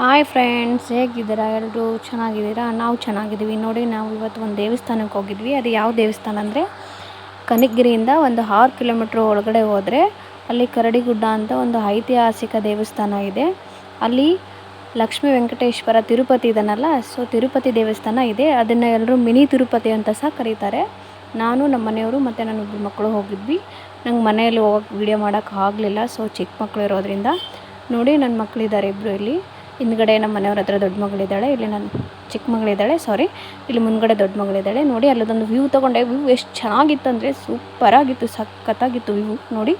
Hi friends, ಹೇಗಿದ್ದೀರಾ? ಎಲ್ಲರೂ ಚೆನ್ನಾಗಿದ್ದೀರಾ? ನಾವು ಚೆನ್ನಾಗಿದ್ದೀವಿ. ನೋಡಿ, ನಾವು ಇವತ್ತು ಒಂದು ದೇವಸ್ಥಾನಕ್ಕೆ ಹೋಗಿದ್ವಿ. ಅದು ಯಾವ ದೇವಸ್ಥಾನ ಅಂದರೆ, ಕನಕಗಿರಿಯಿಂದ ಒಂದು ಆರು ಕಿಲೋಮೀಟ್ರ್ ಒಳಗಡೆ ಹೋದರೆ, ಅಲ್ಲಿ ಕರಡಿಗುಡ್ಡ ಅಂತ ಒಂದು ಐತಿಹಾಸಿಕ ದೇವಸ್ಥಾನ ಇದೆ. ಅಲ್ಲಿ ಲಕ್ಷ್ಮೀ ವೆಂಕಟೇಶ್ವರ ತಿರುಪತಿ ಇದನ್ನಲ್ಲ ಸೊ ತಿರುಪತಿ ದೇವಸ್ಥಾನ ಇದೆ. ಅದನ್ನು ಎಲ್ಲರೂ ಮಿನಿ ತಿರುಪತಿ ಅಂತ ಸಹ ಕರೀತಾರೆ. ನಾನು, ನಮ್ಮ ಮನೆಯವರು ಮತ್ತು ನನ್ನ ಇಬ್ಬರು ಮಕ್ಕಳು ಹೋಗಿದ್ವಿ. ನಂಗೆ ಮನೆಯಲ್ಲಿ ಹೋಗಕ್ಕೆ ವೀಡಿಯೋ ಮಾಡೋಕ್ಕೆ ಆಗಲಿಲ್ಲ. ಸೊ ಚಿಕ್ಕ ಮಕ್ಕಳು ಇರೋದ್ರಿಂದ. ನೋಡಿ, ನನ್ನ ಮಕ್ಕಳಿದ್ದಾರೆ ಇಬ್ಬರು ಇಲ್ಲಿ. ಹಿಂದ್ಗಡೆ ನಮ್ಮ ಮನೆಯವ್ರ ಹತ್ರ ದೊಡ್ಡ ಮಗಳಿದ್ದಾಳೆ, ಇಲ್ಲಿ ನನ್ನ ಚಿಕ್ಕ ಮಗಳಿದ್ದಾಳೆ ಸಾರಿ ಇಲ್ಲಿ ಮುಂದ್ಗಡೆ ದೊಡ್ಡ ಮಗಳಿದ್ದಾಳೆ. ನೋಡಿ, ಅಲ್ಲದೊಂದು ವ್ಯೂ ತೊಗೊಂಡೆ. ವ್ಯೂ ಎಷ್ಟು ಚೆನ್ನಾಗಿತ್ತು ಅಂದರೆ ಸೂಪರಾಗಿತ್ತು ಸಖತ್ತಾಗಿತ್ತು ವ್ಯೂ ನೋಡಿ,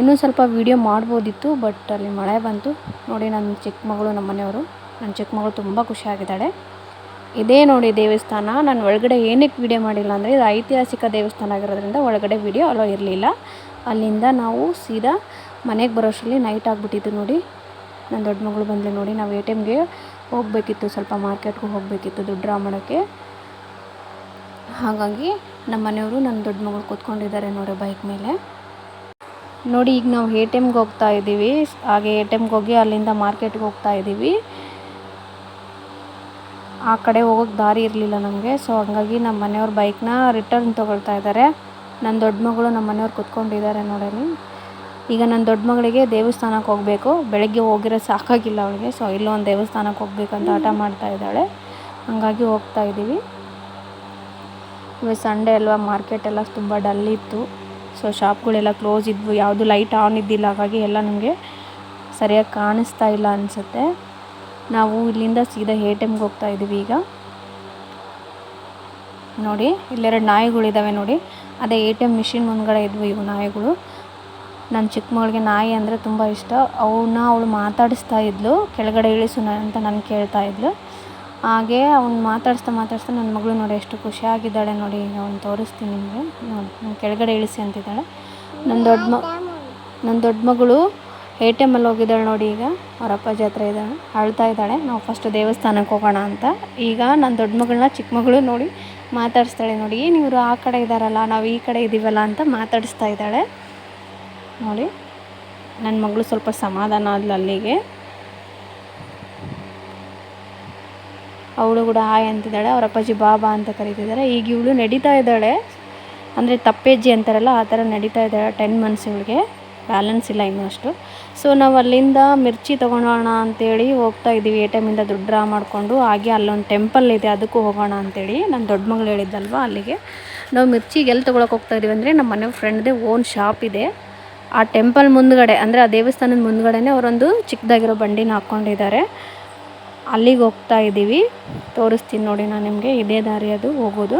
ಇನ್ನೂ ಸ್ವಲ್ಪ ವೀಡಿಯೋ ಮಾಡ್ಬೋದಿತ್ತು ಬಟ್ ಅಲ್ಲಿ ಮಳೆ ಬಂತು. ನೋಡಿ, ನನ್ನ ಚಿಕ್ಕ ಮಗಳು ನಮ್ಮ ಮನೆಯವರು. ನನ್ನ ಚಿಕ್ಕ ಮಗಳು ತುಂಬ ಖುಷಿಯಾಗಿದ್ದಾಳೆ ಇದೇ ನೋಡಿ ದೇವಸ್ಥಾನ. ನಾನು ಒಳಗಡೆ ಏನಕ್ಕೆ ವೀಡಿಯೋ ಮಾಡಿಲ್ಲ ಅಂದರೆ, ಇದು ಐತಿಹಾಸಿಕ ದೇವಸ್ಥಾನ ಆಗಿರೋದ್ರಿಂದ ಒಳಗಡೆ ವೀಡಿಯೋ ಅಲೋ ಇರಲಿಲ್ಲ. ಅಲ್ಲಿಂದ ನಾವು ಸೀದಾ ಮನೆಗೆ ಬರೋಷ್ಟರಲ್ಲಿ ನೈಟ್ ಆಗಿಬಿಟ್ಟಿದ್ದು ನೋಡಿ. ನನ್ನ ದೊಡ್ಡ ಮಗಳು ಬಂದರೆ ನೋಡಿ, ನಾವು ಎ ಟಿ ಎಮ್ಗೆ ಹೋಗಬೇಕಿತ್ತು, ಸ್ವಲ್ಪ ಮಾರ್ಕೆಟ್ಗೆ ಹೋಗಬೇಕಿತ್ತು, ದುಡ್ಡು ಡ್ರಾ ಮಾಡೋಕ್ಕೆ. ಹಾಗಾಗಿ ನಮ್ಮ ಮನೆಯವರು ನನ್ನ ದೊಡ್ಡ ಮಗಳು ಕೂತ್ಕೊಂಡಿದ್ದಾರೆ ನೋಡಿ ಬೈಕ್ ಮೇಲೆ. ನೋಡಿ, ಈಗ ನಾವು ಎ ಟಿ ಎಮ್ಗೆ ಹೋಗ್ತಾ ಇದ್ದೀವಿ. ಹಾಗೆ ಎ ಟಿ ಎಮ್ಗೆ ಹೋಗಿ ಅಲ್ಲಿಂದ ಮಾರ್ಕೆಟ್ಗೆ ಹೋಗ್ತಾ ಇದ್ದೀವಿ. ಆ ಕಡೆ ಹೋಗೋಕ್ಕೆ ದಾರಿ ಇರಲಿಲ್ಲ ನಮಗೆ. ಸೊ ಹಂಗಾಗಿ ನಮ್ಮ ಮನೆಯವ್ರ ಬೈಕ್ನ ರಿಟರ್ನ್ ತೊಗೊಳ್ತಾ ಇದ್ದಾರೆ. ನನ್ನ ದೊಡ್ಡ ಮಗಳು ನಮ್ಮ ಮನೆಯವ್ರು ಕೂತ್ಕೊಂಡಿದ್ದಾರೆ ನೋಡಲಿ. ಈಗ ನನ್ನ ದೊಡ್ಡ ಮಗಳಿಗೆ ದೇವಸ್ಥಾನಕ್ಕೆ ಹೋಗಬೇಕು. ಬೆಳಗ್ಗೆ ಹೋಗಿರೋ ಸಾಕಾಗಿಲ್ಲ ಅವಳಿಗೆ. ಸೊ ಇಲ್ಲೊಂದು ದೇವಸ್ಥಾನಕ್ಕೆ ಹೋಗ್ಬೇಕಂತ ಹಠ ಮಾಡ್ತಾ ಇದ್ದಾಳೆ. ಹಾಗಾಗಿ ಹೋಗ್ತಾ ಇದ್ದೀವಿ. ಇವಾಗ ಸಂಡೇ ಅಲ್ವಾ ಮಾರ್ಕೆಟ್ ಎಲ್ಲ ತುಂಬ ಡಲ್ ಇತ್ತು. ಸೊ ಶಾಪ್ಗಳೆಲ್ಲ ಕ್ಲೋಸ್ ಇದ್ವು. ಯಾವುದು ಲೈಟ್ ಆನ್ ಇದ್ದಿಲ್ಲ. ಹಾಗಾಗಿ ಎಲ್ಲ ನಮಗೆ ಸರಿಯಾಗಿ ಕಾಣಿಸ್ತಾ ಇಲ್ಲ ಅನಿಸುತ್ತೆ. ನಾವು ಇಲ್ಲಿಂದ ಸೀದಾ ಎ ಟಿ ಎಮ್ಗೆ ಹೋಗ್ತಾ ಇದ್ದೀವಿ ಈಗ. ನೋಡಿ ಇಲ್ಲೆರಡು ನಾಯಿಗಳಿದ್ದಾವೆ ನೋಡಿ. ಅದೇ ಎ ಟಿ ಎಂ ಮಿಷಿನ್ ಮುಂದ್ಗಡೆ ಇದ್ವು ಇವು ನಾಯಿಗಳು. ನನ್ನ ಚಿಕ್ಕ ಮಗಳಿಗೆ ನಾಯಿ ಅಂದರೆ ತುಂಬ ಇಷ್ಟ. ಅವನ್ನ ಅವಳು ಮಾತಾಡಿಸ್ತಾ ಇದ್ಲು, ಕೆಳಗಡೆ ಇಳಿಸು ಅಂತ ನಾನು ಕೇಳ್ತಾ ಇದ್ಲು. ಹಾಗೆ ಅವ್ನು ಮಾತಾಡಿಸ್ತಾ ಮಾತಾಡಿಸ್ತಾ ನನ್ನ ಮಗಳು ನೋಡಿ ಎಷ್ಟು ಖುಷಿಯಾಗಿದ್ದಾಳೆ ನೋಡಿ ಈಗ ಅವ್ನು ತೋರಿಸ್ತೀನಿ ನಿಮಗೆ. ನೋಡಿ, ನಾನು ಕೆಳಗಡೆ ಇಳಿಸಿ ಅಂತಿದ್ದಾಳೆ. ನನ್ನ ದೊಡ್ಡ ಮ ನನ್ನ ದೊಡ್ಡ ಮಗಳು ಎ ಟಿ ಎಮ್ಮಲ್ಲಿ ಹೋಗಿದ್ದಾಳೆ ನೋಡಿ ಈಗ. ಅವ್ರ ಅಪ್ಪಾಜಿ ಹತ್ರ ಇದ್ದಾಳೆ ಅಳ್ತಾ ಇದ್ದಾಳೆ. ನಾವು ಫಸ್ಟ್ ದೇವಸ್ಥಾನಕ್ಕೆ ಹೋಗೋಣ ಅಂತ. ಈಗ ನನ್ನ ದೊಡ್ಡ ಮಗಳನ್ನ ಚಿಕ್ಕ ಮಗಳು ನೋಡಿ ಮಾತಾಡಿಸ್ತಾಳೆ ನೋಡಿ. ಏನು ಇವರು ಆ ಕಡೆ ಇದ್ದಾರಲ್ಲ ನಾವು ಈ ಕಡೆ ಇದ್ದೀವಲ್ಲ ಅಂತ ಮಾತಾಡಿಸ್ತಾ ಇದ್ದಾಳೆ. ನೋಡಿ. ನನ್ನ ಮಗಳು ಸ್ವಲ್ಪ ಸಮಾಧಾನ ಆದ್ಲು ಅಲ್ಲಿಗೆ. ಅವಳು ಕೂಡ ಹಾಯ್ ಅಂತಿದ್ದಾಳೆ. ಅವರ ಅಪ್ಪಾಜಿ ಬಾಬಾ ಅಂತ ಕರೀತಿದ್ದಾರೆ. ಈಗ ಇವಳು ನಡೀತಾ ಇದ್ದಾಳೆ. ಅಂದರೆ ತಪ್ಪೇಜ್ಜಿ ಅಂತಾರಲ್ಲ, ಆ ಥರ ನಡೀತಾ ಇದ್ದಾಳೆ ಟೆನ್ ಮಂತ್ಸ್ ಇವಳಿಗೆ. ಬ್ಯಾಲೆನ್ಸ್ ಇಲ್ಲ ಇನ್ನೂ ಅಷ್ಟು. ಸೊ ನಾವು ಅಲ್ಲಿಂದ ಮಿರ್ಚಿ ತೊಗೊಳೋಣ ಅಂತೇಳಿ ಹೋಗ್ತಾ ಇದ್ದೀವಿ. ಎ ಟಿ ಎಮ್ಮಿಂದ ದುಡ್ಡು ಡ್ರಾ ಮಾಡಿಕೊಂಡು ಹಾಗೆ ಅಲ್ಲೊಂದು ಟೆಂಪಲ್ ಇದೆ, ಅದಕ್ಕೂ ಹೋಗೋಣ ಅಂತೇಳಿ ನನ್ನ ದೊಡ್ಡ ಮಗಳು ಹೇಳಿದ್ದಲ್ವ ಅಲ್ಲಿಗೆ. ನಾವು ಮಿರ್ಚಿಗೆ ಎಲ್ಲಿ ತೊಗೊಳಕ್ಕೆ ಹೋಗ್ತಾ ಇದ್ದೀವಿ ಅಂದರೆ ನಮ್ಮ ಮನೆ ಫ್ರೆಂಡ್ದೇ ಓನ್ ಶಾಪ್ ಇದೆ. ಆ ಟೆಂಪಲ್ ಮುಂದ್ಗಡೆ, ಅಂದರೆ ಆ ದೇವಸ್ಥಾನದ ಮುಂದ್ಗಡೆನೇ ಅವರೊಂದು ಚಿಕ್ಕದಾಗಿರೋ ಬಂಡಿನ ಹಾಕ್ಕೊಂಡಿದ್ದಾರೆ. ಅಲ್ಲಿಗೆ ಹೋಗ್ತಾ ಇದ್ದೀವಿ. ತೋರಿಸ್ತೀನಿ ನೋಡಿ ನಾನು ನಿಮಗೆ, ಇದೇ ದಾರಿ ಅದು, ಹೋಗೋದು.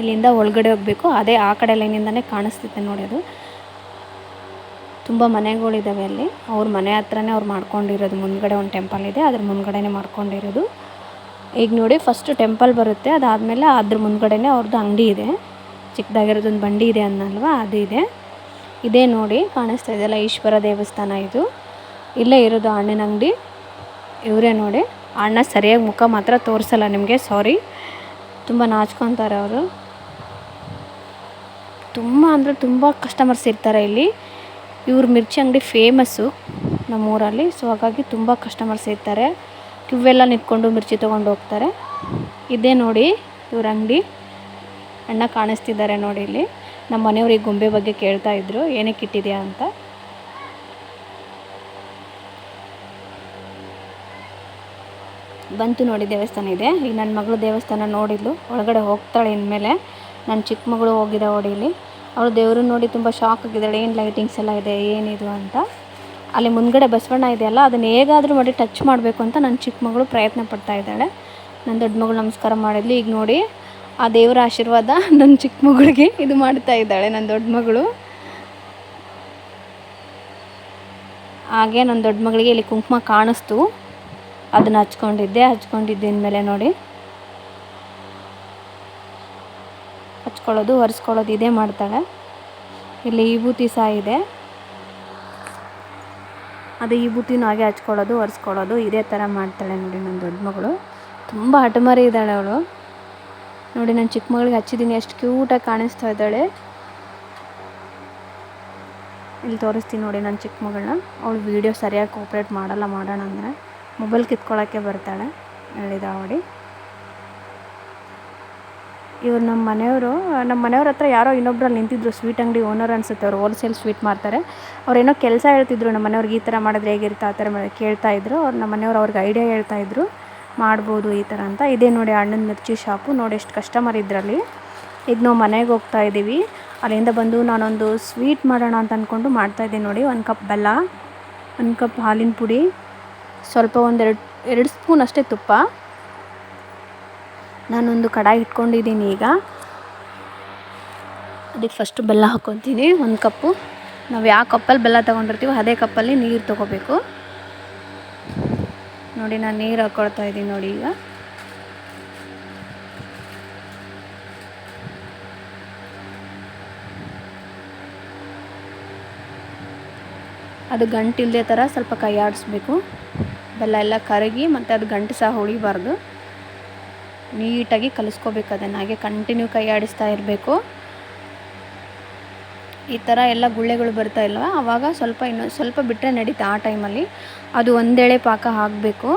ಇಲ್ಲಿಂದ ಒಳಗಡೆ ಹೋಗಬೇಕು. ಅದೇ ಆ ಕಡೆ ಲೈನಿಂದನೇ ಕಾಣಿಸ್ತಿದೆ ನೋಡಿ ಅದು. ತುಂಬ ಮನೆಗಳಿದ್ದಾವೆ ಅಲ್ಲಿ. ಅವ್ರ ಮನೆ ಹತ್ರನೇ ಅವ್ರು ಮಾಡ್ಕೊಂಡಿರೋದು. ಮುಂದ್ಗಡೆ ಒಂದು ಟೆಂಪಲ್ ಇದೆ, ಅದ್ರ ಮುಂದ್ಗಡೆನೇ ಮಾಡ್ಕೊಂಡಿರೋದು. ಈಗ ನೋಡಿ ಫಸ್ಟ್ ಟೆಂಪಲ್ ಬರುತ್ತೆ. ಅದಾದಮೇಲೆ ಅದ್ರ ಮುಂದ್ಗಡೆನೇ ಅವ್ರದ್ದು ಅಂಗಡಿ ಇದೆ. ಚಿಕ್ಕದಾಗಿರೋದೊಂದು ಬಂಡಿ ಇದೆ ಅನ್ನಲ್ವಾ? ಅದು ಇದೆ. ಇದೇ ನೋಡಿ, ಕಾಣಿಸ್ತಾ ಇದೆಯಲ್ಲ ಈಶ್ವರ ದೇವಸ್ಥಾನ ಇದು. ಇಲ್ಲೇ ಇರೋದು ಹಣ್ಣಿನ ಅಂಗಡಿ. ಇವರೇ ನೋಡಿ. ಅಣ್ಣ ಸರಿಯಾಗಿ ಮುಖ ಮಾತ್ರ ತೋರಿಸಲ್ಲ ನಿಮಗೆ ಸಾರಿ ತುಂಬ ನಾಚ್ಕೊತಾರೆ ಅವರು. ತುಂಬ ಅಂದರೆ ತುಂಬ ಕಸ್ಟಮರ್ಸ್ ಇರ್ತಾರೆ ಇಲ್ಲಿ. ಇವ್ರ ಮಿರ್ಚಿ ಅಂಗಡಿ ಫೇಮಸ್ಸು ನಮ್ಮೂರಲ್ಲಿ ಸೊ ಹಾಗಾಗಿ ತುಂಬ ಕಸ್ಟಮರ್ಸ್ ಇರ್ತಾರೆ. ಕ್ಯೂವೆಲ್ಲ ನಿಂತ್ಕೊಂಡು ಮಿರ್ಚಿ ತೊಗೊಂಡು ಹೋಗ್ತಾರೆ. ಇದೇ ನೋಡಿ ಇವ್ರ ಅಂಗಡಿ. ಅಣ್ಣ ಕಾಣಿಸ್ತಿದ್ದಾರೆ ನೋಡಿ ಇಲ್ಲಿ. ನಮ್ಮ ಮನೆಯವ್ರಿಗೆ ಗೊಂಬೆ ಬಗ್ಗೆ ಕೇಳ್ತಾ ಇದ್ರು. ಏನಕ್ಕೆ ಇಟ್ಟಿದೆಯಾ ಅಂತ. ಬಂತು ನೋಡಿ, ದೇವಸ್ಥಾನ ಇದೆ. ಈಗ ನನ್ನ ಮಗಳು ದೇವಸ್ಥಾನ ನೋಡಿದ್ಲು. ಒಳಗಡೆ ಹೋಗ್ತಾಳೆ ಇನ್ಮೇಲೆ. ನನ್ನ ಚಿಕ್ಕ ಮಗಳು ಹೋಗಿದ್ದ ಇಲ್ಲಿ. ಅವಳು ದೇವರು ನೋಡಿ ತುಂಬ ಶಾಕ್ ಆಗಿದ್ದಾಳೆ. ಏನು ಲೈಟಿಂಗ್ಸ್ ಎಲ್ಲ ಇದೆ ಏನಿದು ಅಂತ. ಅಲ್ಲಿ ಮುಂದ್ಗಡೆ ಬಸವಣ್ಣ ಇದೆಯಲ್ಲ, ಅದನ್ನು ಹೇಗಾದರೂ ಮಾಡಿ ಟಚ್ ಮಾಡಬೇಕು ಅಂತ ನನ್ನ ಚಿಕ್ಕ ಮಗಳು ಪ್ರಯತ್ನ ಪಡ್ತಾ ಇದ್ದಾಳೆ. ನನ್ನ ದೊಡ್ಡ ಮಗಳು ನಮಸ್ಕಾರ ಮಾಡಿದ್ಲು. ಈಗ ನೋಡಿ ಆ ದೇವರ ಆಶೀರ್ವಾದ ನನ್ನ ಚಿಕ್ಕ ಮಗಳಿಗೆ ಇದು ಮಾಡ್ತಾ ಇದ್ದಾಳೆ ನನ್ನ ದೊಡ್ಡ ಮಗಳು. ಹಾಗೆ ನನ್ನ ದೊಡ್ಡ ಮಗಳಿಗೆ ಇಲ್ಲಿ ಕುಂಕುಮ ಕಾಣಿಸ್ತು. ಅದನ್ನು ಹಚ್ಕೊಂಡಿದ್ದೆ ಹಚ್ಕೊಂಡಿದ್ದಿನ ಮೇಲೆ ನೋಡಿ. ಹಚ್ಕೊಳ್ಳೋದು, ಒರೆಸ್ಕೊಳ್ಳೋದು ಇದೇ ಮಾಡ್ತಾಳೆ. ಇಲ್ಲಿ ವಿಭೂತಿ ಸಹ ಇದೆ. ಅದು ವಿಭೂತಿನೂ ಹಾಗೆ ಹಚ್ಕೊಳ್ಳೋದು, ಒರೆಸ್ಕೊಳ್ಳೋದು ಇದೇ ಥರ ಮಾಡ್ತಾಳೆ ನೋಡಿ ನನ್ನ ದೊಡ್ಡ ಮಗಳು. ತುಂಬ ಹಠಮಾರಿ ಇದ್ದಾಳೆ ಅವಳು. ನೋಡಿ, ನಾನು ಚಿಕ್ಕ ಮಗಳಿಗೆ ಹಚ್ಚಿದ್ದೀನಿ ಎಷ್ಟು ಕ್ಯೂಟಾಗಿ ಕಾಣಿಸ್ತಾ ಇದ್ದಾಳೆ. ಇಲ್ಲಿ ತೋರಿಸ್ತೀನಿ ನೋಡಿ ನನ್ನ ಚಿಕ್ಕ ಮಗಳನ್ನ. ಅವಳು ವೀಡಿಯೋ ಸರಿಯಾಗಿ ಕೋಪ್ರೇಟ್ ಮಾಡಲ್ಲ, ಮಾಡೋಣ ಅಂದರೆ. ಮೊಬೈಲ್ ಕಿತ್ಕೊಳ್ಳೋಕ್ಕೆ ಬರ್ತಾಳೆ. ಹೇಳಿದ ಅವಳಿ ಇವ್ರು ನಮ್ಮ ಮನೆಯವರು ನಮ್ಮ ಮನೆಯವ್ರ ಹತ್ರ ಯಾರೋ ಇನ್ನೊಬ್ರಲ್ಲಿ ನಿಂತಿದ್ರು ಸ್ವೀಟ್ ಅಂಗಡಿ ಓನರ್ ಅನ್ಸುತ್ತೆ. ಅವ್ರು ಹೋಲ್ಸೇಲ್ ಸ್ವೀಟ್ ಮಾಡ್ತಾರೆ ಅವರೇನೋ ಕೆಲಸ ಹೇಳ್ತಿದ್ರು ನಮ್ಮ ಮನೆಯವ್ರಿಗೆ ಈ ಥರ ಮಾಡಿದ್ರೆ ಹೇಗಿರುತ್ತೆ, ಆ ಥರ ಕೇಳ್ತಾಯಿದ್ರು ಅವ್ರು ನಮ್ಮ ಮನೆಯವ್ರು ಅವ್ರಿಗೆ ಐಡಿಯಾ ಹೇಳ್ತಾ ಇದ್ರು. ಮಾಡ್ಬೋದು ಈ ಥರ ಅಂತ. ಇದೇ ನೋಡಿ ಅಣ್ಣನ ಮಿರ್ಚಿ ಶಾಪು. ನೋಡಿ ಎಷ್ಟು ಕಸ್ಟಮರ್ ಇದ್ರಲ್ಲಿ. ಈಗ ನಾವು ಮನೆಗೆ ಹೋಗ್ತಾ ಇದ್ದೀವಿ. ಅಲ್ಲಿಂದ ಬಂದು ನಾನೊಂದು ಸ್ವೀಟ್ ಮಾಡೋಣ ಅಂತ ಅಂದ್ಕೊಂಡು ಮಾಡ್ತಾಯಿದ್ದೀನಿ ನೋಡಿ. ಒಂದು ಕಪ್ ಬೆಲ್ಲ, ಒಂದು ಕಪ್ ಹಾಲಿನ ಪುಡಿ, ಸ್ವಲ್ಪ ಒಂದೆರಡು ಎರಡು ಸ್ಪೂನ್ ಅಷ್ಟೇ ತುಪ್ಪ. ನಾನೊಂದು ಕಡಾಯಿ ಇಟ್ಕೊಂಡಿದ್ದೀನಿ ಈಗ. ಅದಕ್ಕೆ ಫಸ್ಟು ಬೆಲ್ಲ ಹಾಕ್ಕೊತೀನಿ. ಒಂದು ಕಪ್ಪು ನಾವು ಯಾವ ಕಪ್ಪಲ್ಲಿ ಬೆಲ್ಲ ತೊಗೊಂಡಿರ್ತೀವೋ ಅದೇ ಕಪ್ಪಲ್ಲಿ ನೀರು ತೊಗೋಬೇಕು. ನೋಡಿ, ನಾನು ನೀರು ಹಾಕ್ಕೊಳ್ತಾ ಇದ್ದೀನಿ ನೋಡಿ ಈಗ. ಅದು ಗಂಟಿಲ್ಲದೆ ಥರ ಸ್ವಲ್ಪ ಕೈ ಆಡಿಸ್ಬೇಕು. ಬೆಲ್ಲ ಎಲ್ಲ ಕರಗಿ ಮತ್ತು ಅದು ಗಂಟು ಸಹ ಹೊಳಿಬಾರ್ದು ನೀಟಾಗಿ ಕಲಿಸ್ಕೋಬೇಕು ಅದನ್ನು, ಹಾಗೆ ಕಂಟಿನ್ಯೂ ಕೈ ಆಡಿಸ್ತಾ ಇರಬೇಕು. ಈ ಥರ ಎಲ್ಲ ಗುಳ್ಳೆಗಳು ಬರ್ತಾ ಇಲ್ವ? ಆವಾಗ ಸ್ವಲ್ಪ ಇನ್ನೊಂದು ಸ್ವಲ್ಪ ಬಿಟ್ಟರೆ ನಡೀತಾ ಆ ಟೈಮಲ್ಲಿ. ಅದು ಒಂದೇಳೆ ಪಾಕ ಹಾಕಬೇಕು.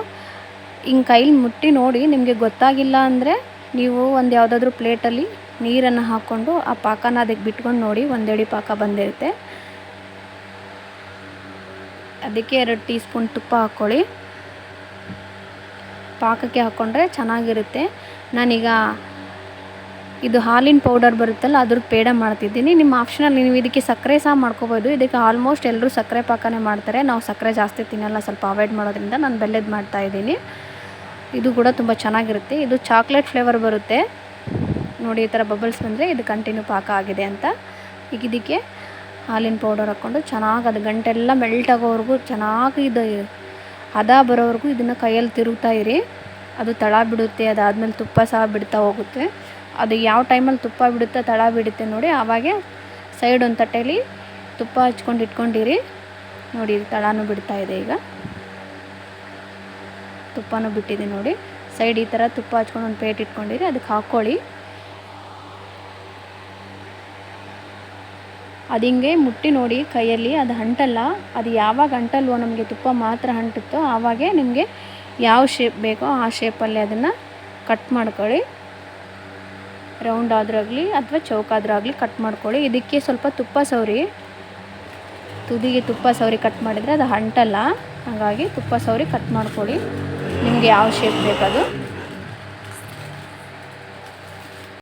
ಹಿಂಗೆ ಕೈಲಿ ಮುಟ್ಟಿ ನೋಡಿ ನಿಮಗೆ ಗೊತ್ತಾಗಿಲ್ಲ ಅಂದರೆ ನೀವು ಒಂದು ಯಾವುದಾದ್ರೂ ಪ್ಲೇಟಲ್ಲಿ ನೀರನ್ನು ಹಾಕ್ಕೊಂಡು ಆ ಪಾಕನ ಅದಕ್ಕೆ ಬಿಟ್ಕೊಂಡು ನೋಡಿ ಒಂದೇಳಿ ಪಾಕ ಬಂದಿರುತ್ತೆ. ಅದಕ್ಕೆ ಎರಡು ಟೀ ಸ್ಪೂನ್ ತುಪ್ಪ ಹಾಕ್ಕೊಳ್ಳಿ. ಪಾಕಕ್ಕೆ ಹಾಕ್ಕೊಂಡ್ರೆ ಚೆನ್ನಾಗಿರುತ್ತೆ. ನಾನೀಗ ಇದು ಹಾಲಿನ ಪೌಡರ್ ಬರುತ್ತಲ್ಲ, ಅದ್ರದ್ದು ಪೇಡ ಮಾಡ್ತಿದ್ದೀನಿ. ನಿಮ್ಮ ಆಪ್ಷನಲ್ಲಿ ನೀವು ಇದಕ್ಕೆ ಸಕ್ಕರೆ ಸಹ ಮಾಡ್ಕೋಬೋದು. ಇದಕ್ಕೆ ಆಲ್ಮೋಸ್ಟ್ ಎಲ್ಲರೂ ಸಕ್ಕರೆ ಪಾಕನೇ ಮಾಡ್ತಾರೆ. ನಾವು ಸಕ್ಕರೆ ಜಾಸ್ತಿ ತಿನ್ನಲ್ಲ, ಸ್ವಲ್ಪ ಅವಾಯ್ಡ್ ಮಾಡೋದ್ರಿಂದ ನಾನು ಬೆಲ್ಲದ ಮಾಡ್ತಾ ಇದ್ದೀನಿ. ಇದು ಕೂಡ ತುಂಬ ಚೆನ್ನಾಗಿರುತ್ತೆ. ಇದು ಚಾಕ್ಲೇಟ್ ಫ್ಲೇವರ್ ಬರುತ್ತೆ. ನೋಡಿ, ಈ ಥರ ಬಬಲ್ಸ್ ಬಂದರೆ ಇದು ಕಂಟಿನ್ಯೂ ಪಾಕ ಆಗಿದೆ ಅಂತ. ಈಗ ಇದಕ್ಕೆ ಹಾಲಿನ ಪೌಡರ್ ಹಾಕ್ಕೊಂಡು ಚೆನ್ನಾಗಿ ಅದು ಗಂಟೆಲ್ಲ ಮೆಲ್ಟ್ ಆಗೋವರೆಗೂ ಚೆನ್ನಾಗಿ ಇದು ಹದ ಬರೋವರೆಗೂ ಇದನ್ನು ಕೈಯಲ್ಲಿ ತಿರುಗ್ತಾ ಇರಿ. ಅದು ತಳ ಬಿಡುತ್ತೆ, ಅದಾದಮೇಲೆ ತುಪ್ಪ ಸಹ ಬಿಡ್ತಾ ಹೋಗುತ್ತೆ. ಅದು ಯಾವ ಟೈಮಲ್ಲಿ ತುಪ್ಪ ಬಿಡುತ್ತೆ, ತಳ ಬಿಡುತ್ತೆ ನೋಡಿ, ಆವಾಗೆ ಸೈಡ್ ಒಂದು ತಟ್ಟೆಯಲ್ಲಿ ತುಪ್ಪ ಹಚ್ಕೊಂಡು ಇಟ್ಕೊಂಡಿರಿ. ನೋಡಿ ತಳನೂ ಬಿಡ್ತಾ ಇದೆ ಈಗ. ತುಪ್ಪನೂ ಬಿಟ್ಟಿದೆ ನೋಡಿ. ಸೈಡ್ ಈ ಥರ ತುಪ್ಪ ಹಚ್ಕೊಂಡು ಒಂದು ಪ್ಲೇಟ್ ಇಟ್ಕೊಂಡಿರಿ, ಅದಕ್ಕೆ ಹಾಕ್ಕೊಳ್ಳಿ. ಅದು ಹಿಂಗೆ ಮುಟ್ಟಿ ನೋಡಿ ಕೈಯಲ್ಲಿ, ಅದು ಅಂಟಲ್ಲ ಅದು ಯಾವಾಗ ಅಂಟಲ್ವೋ ನಮಗೆ ತುಪ್ಪ ಮಾತ್ರ ಅಂಟುತ್ತೋ ಆವಾಗೆ ನಿಮಗೆ ಯಾವ ಶೇಪ್ ಬೇಕೋ ಆ ಶೇಪಲ್ಲಿ ಅದನ್ನು ಕಟ್ ಮಾಡ್ಕೊಳ್ಳಿ. ರೌಂಡ್ ಆದ್ರಾಗಲಿ ಅಥವಾ ಚೌಕಾದ್ರಾಗಲಿ ಕಟ್ ಮಾಡ್ಕೊಳ್ಳಿ. ಇದಕ್ಕೆ ಸ್ವಲ್ಪ ತುಪ್ಪ ಸವರಿ. ತುದಿಗೆ ತುಪ್ಪ ಸವರಿ ಕಟ್ ಮಾಡಿದರೆ ಅದು ಹಂಟಲ್ಲ. ಹಾಗಾಗಿ ತುಪ್ಪ ಸವರಿ ಕಟ್ ಮಾಡ್ಕೊಳ್ಳಿ. ನಿಮಗೆ ಯಾವ ಶೇಪ್ ಬೇಕದು.